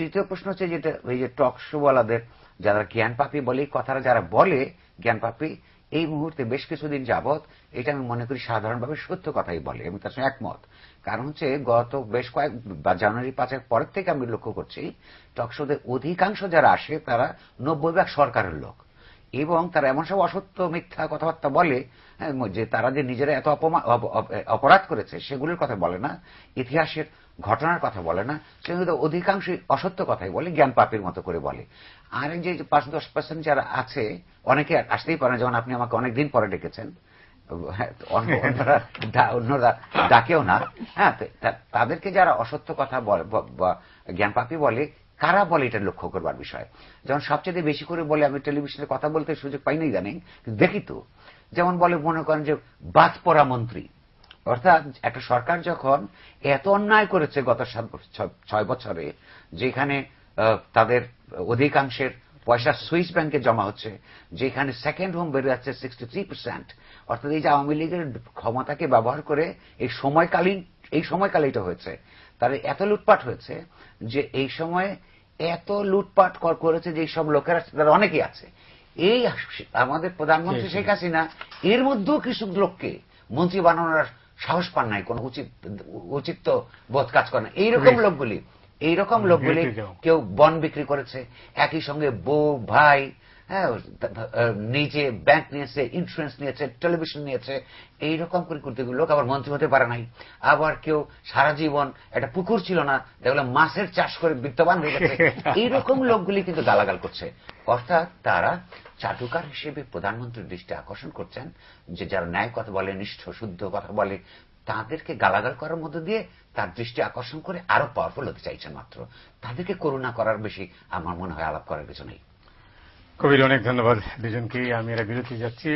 তৃতীয় প্রশ্ন হচ্ছে যেটা ওই যে টক শোওয়ালাদের যারা জ্ঞান পাপি বলে কথাটা যারা বলে জ্ঞান পাপি, এই মুহূর্তে বেশ কিছুদিন যাবৎ এটা আমি মনে করি সাধারণভাবে সত্য কথাই বলে, আমি তার সঙ্গে একমত। কারণ হচ্ছে গত বেশ কয়েক জানুয়ারি পাঁচের পরের থেকে আমি লক্ষ্য করছি টকশোদের অধিকাংশ যারা আসে তারা নব্বই ভাগ সরকারের লোক। এবং তারা এমন সব অসত্য মিথ্যা কথাবার্তা বলে হ্যাঁ, যে তারা যে নিজেরা এত অপরাধ করেছে সেগুলির কথা বলে না ইতিহাসের ঘটনার কথা বলে না সেগুলো অধিকাংশই অসত্য কথাই বলে জ্ঞান পাপের মতো করে বলে। আর এই যে পাঁচ দশ পার্সেন্ট যারা আছে অনেকে আসতেই পারে না, যেমন আপনি আমাকে অনেকদিন পরে ডেকেছেন অন্যরা ডাকেও না হ্যাঁ তাদেরকে যারা অসত্য কথা জ্ঞান পাপি বলে কারা বলে এটা লক্ষ্য করবার বিষয়? যেমন সবচেয়ে বেশি করে বলে, আমি টেলিভিশনে কথা বলতে সুযোগ পাই নাই জানি দেখি তো, যেমন বলে, মনে করেন যে বাদ পড়া মন্ত্রী। অর্থাৎ একটা সরকার যখন এত অন্যায় করেছে গত ছয় বছরে, যেখানে তাদের অধিকাংশের পয়সা সুইস ব্যাংকে জমা হচ্ছে, যেখানে সেকেন্ড হোম বেড়ে যাচ্ছে সিক্সটি থ্রি পার্সেন্ট অর্থাৎ এই যে আওয়ামী লীগের ক্ষমতাকে ব্যবহার করে এই সময়কালীন, এই সময়কালে এটা হয়েছে। তার এত লুটপাট হয়েছে যে এই সময়ে এত লুটপাট করেছে যে সব লোকেরা তারা অনেকেই আছে এই আমাদের প্রধানমন্ত্রী। শেখ হাসিনা এর মধ্যেও কিছু লোককে মন্ত্রী বানানোর সাহস পান নাই কোন উচিত উচিত তো বোধ কাজ করে না এইরকম. লোকগুলি এইরকম লোকগুলি কেউ বন বিক্রি করেছে একই সঙ্গে বউ ভাই হ্যাঁ নিজে ব্যাংক নিয়েছে ইন্স্যুরেন্স নিয়েছে টেলিভিশন নিয়েছে এইরকম করে করতে লোক আবার মন্ত্রী হতে পারে নাই। আবার কেউ সারা জীবন একটা পুকুর ছিল না দেখলাম মাছের চাষ করে বিত্তবান হয়ে গেছে। এইরকম লোকগুলি কিন্তু গালাগাল করছে। অর্থাৎ তারা চাটুকার হিসেবে প্রধানমন্ত্রীর দৃষ্টি আকর্ষণ করছেন যে যারা ন্যায় কথা বলে নিষ্ঠ শুদ্ধ কথা বলে তাদেরকে গালাগাল করার মধ্য দিয়ে তার দৃষ্টি আকর্ষণ করে আরও পাওয়ারফুল হতে চাইছেন মাত্র। তাদেরকে করুণা করার বেশি আমার মনে হয় আলাপ করার কিছু নেই। কবির অনেক ধন্যবাদ দুজনকে আমি এরা বিরতি যাচ্ছি।